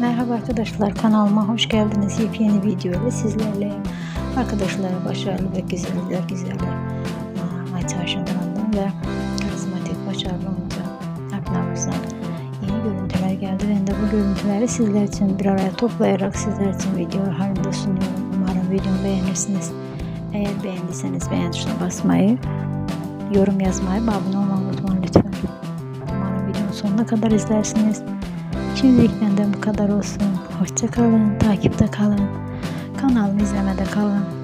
Merhaba arkadaşlar kanalıma hoş geldiniz. Yepyeni video ile sizlerleyim. Arkadaşlar başarılı ve güzeller güzeller. Ayça Aşındıran'dan ve karizmatik başarılı oyuncu Aknavuz'dan yeni görüntüler geldi. Ben de bu görüntüleri sizler için bir araya toplayarak sizler için video halinde sunuyorum. Umarım videomu beğenirsiniz. Eğer beğendiyseniz beğen tuşuna basmayı, yorum yazmayı abone olmayı unutmayın lütfen. Umarım videonun sonuna kadar izlersiniz. Şimdilik benden bu kadar olsun. Hoşça kalın, takipte kalın. Kanalımı izlemede kalın.